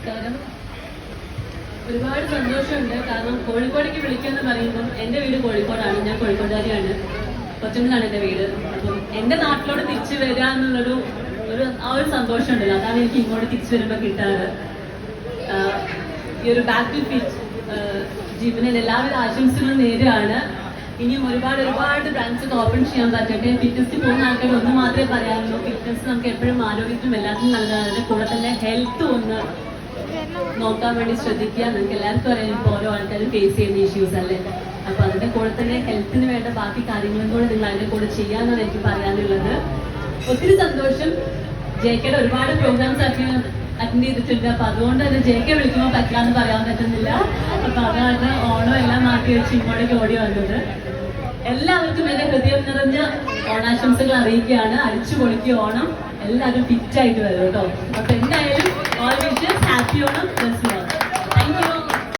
നമസ്കാരം. ഒരുപാട് സന്തോഷമുണ്ട്. കാരണം കോഴിക്കോടേക്ക് വിളിക്കാന്ന് പറയുമ്പോൾ എന്റെ വീട് കോഴിക്കോടാണ്. ഞാൻ കോഴിക്കോട്ടുകാരിയാണ് കൊച്ചുണ്ടാണ് എന്റെ വീട്. അപ്പം എന്റെ നാട്ടിലോട് തിരിച്ചു വരിക എന്നുള്ളൊരു ഒരു ആ ഒരു സന്തോഷം ഉണ്ടല്ലോ അതാണ് എനിക്ക് ഇങ്ങോട്ട് തിരിച്ചു വരുമ്പോൾ കിട്ടാറ്. ഈ ഒരു ബാക്ക് ഫിറ്റ് ജീവനിൽ എല്ലാവിധ ആശംസകളും നേരെയാണ് ഇനിയും ഒരുപാട് ഒരുപാട് ബ്രാഞ്ചസ് ഓപ്പൺ ചെയ്യാൻ പറ്റട്ടെ. ഫിറ്റ്നസ് പോകുന്ന ആൾക്കാർ ഒന്ന് മാത്രമേ പറയാനുള്ളൂ. ഫിറ്റ്നസ് നമുക്ക് എപ്പോഴും ആരോഗ്യത്തിനും എല്ലാത്തിനും നല്ലതാണ്. കൂടെ തന്നെ ഹെൽത്ത് ഒന്ന് നോക്കാൻ വേണ്ടി ശ്രദ്ധിക്കുക. നിങ്ങൾക്ക് എല്ലാവർക്കും അറിയാം ഇപ്പോൾ ഓരോ ആൾക്കാരും ഫേസ് ചെയ്യുന്ന ഇഷ്യൂസ് അല്ലേ? അപ്പൊ അതിന്റെ കൂടെ തന്നെ ഹെൽത്തിന് വേണ്ട ബാക്കി കാര്യങ്ങളും കൂടെ നിങ്ങൾ അതിന്റെ കൂടെ ചെയ്യാന്നാണ് എനിക്ക് പറയാനുള്ളത്. ഒത്തിരി സന്തോഷം. ജേക്കയുടെ ഒരുപാട് പ്രോഗ്രാംസ് അറ്റൻഡ് ചെയ്തിട്ടുണ്ട്. അപ്പൊ അതുകൊണ്ട് തന്നെ ജെക്കെ വിളിക്കുമ്പോൾ പറ്റാന്ന് പറയാൻ പറ്റുന്നില്ല. അപ്പൊ അതാണ് ഓണം എല്ലാം മാറ്റി വെച്ച് ഇങ്ങോട്ടേക്ക് ഓടി വന്നത്. എല്ലാവർക്കും എന്റെ ഹൃദയം നിറഞ്ഞ ഓണാശംസകൾ അറിയിക്കുകയാണ്. അടിച്ചു പൊളിക്കുക ഓണം. എല്ലാവരും ഫിറ്റ് ആയിട്ട് വരും കേട്ടോ. അപ്പൊ എന്തായാലും şampiyonun nasıl